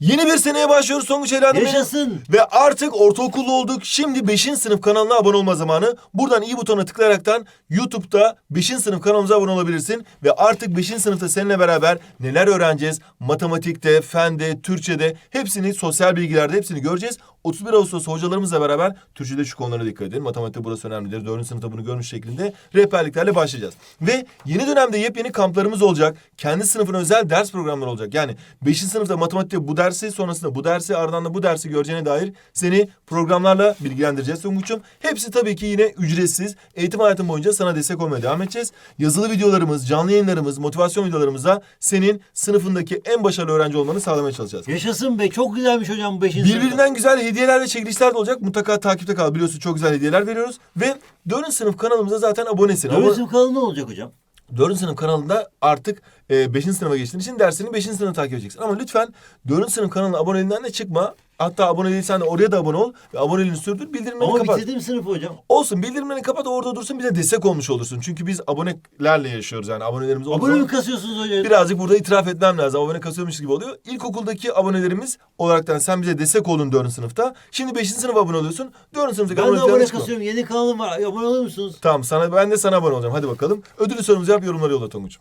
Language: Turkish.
Yeni bir seneye başlıyoruz Tonguç Eğlendim. Yaşasın. Ve artık ortaokullu olduk. Şimdi 5. sınıf kanalına abone olma zamanı. Buradan i butona tıklayaraktan YouTube'da 5. sınıf kanalımıza abone olabilirsin. Ve artık 5. sınıfta seninle beraber neler öğreneceğiz? Matematikte, fende, Türkçe'de hepsini sosyal bilgilerde hepsini göreceğiz. 31 Ağustos hocalarımızla beraber Türkçe'de şu konulara dikkat edin. Matematikte burası önemlidir. 4. sınıfta bunu görmüş şeklinde rehberliklerle başlayacağız. Ve yeni dönemde yepyeni kamplarımız olacak. Kendi sınıfına özel ders programları olacak. Yani 5. sınıfta matematikte bu dersi sonrasında bu dersi ardından da bu dersi göreceğine dair seni programlarla bilgilendireceğiz Tonguç'um. Hepsi tabii ki yine ücretsiz. Eğitim hayatın boyunca sana destek olmaya devam edeceğiz. Yazılı videolarımız, canlı yayınlarımız, motivasyon videolarımızda senin sınıfındaki en başarılı öğrenci olmanı sağlamaya çalışacağız. Yaşasın be. Çok güzelmiş hocam bu 5. Birbirinden güzel hediyeler ve çekilişler de olacak. Mutlaka takipte kal. Biliyorsun çok güzel hediyeler veriyoruz. Ve 4. sınıf kanalımıza zaten abonesin. Abo- Dördüncü kanalı ne olacak hocam? 4. sınıf kanalında artık 5. sınıfa geçtiğin için dersini 5. sınıfa takip edeceksin. Ama lütfen 4. sınıf kanalına aboneliğinden de çıkma. Hatta abone değilsen de oraya da abone ol. Ve aboneliğini sürdür. Bildirimlerini Ama kapat. bitirdim sınıfı hocam. Olsun bildirimlerini kapat orada dursun bize destek olmuş olursun. Çünkü biz abonelerle yaşıyoruz yani abonelerimiz olduğu Abone zaman- mi kasıyorsunuz hocam? Birazcık burada itiraf etmem lazım. Abone kasıyormuş gibi oluyor. İlkokuldaki abonelerimiz olaraktan sen bize destek oldun 4. sınıfta. Şimdi 5. sınıfa abone oluyorsun. 4. sınıftaki Ben de abone kasıyorum. Yeni kanalım var. Abone olur musunuz? Tamam sana ben de sana abone olacağım. Hadi bakalım. Ödülü sorumuzu yap yorumları yolla Tonguç.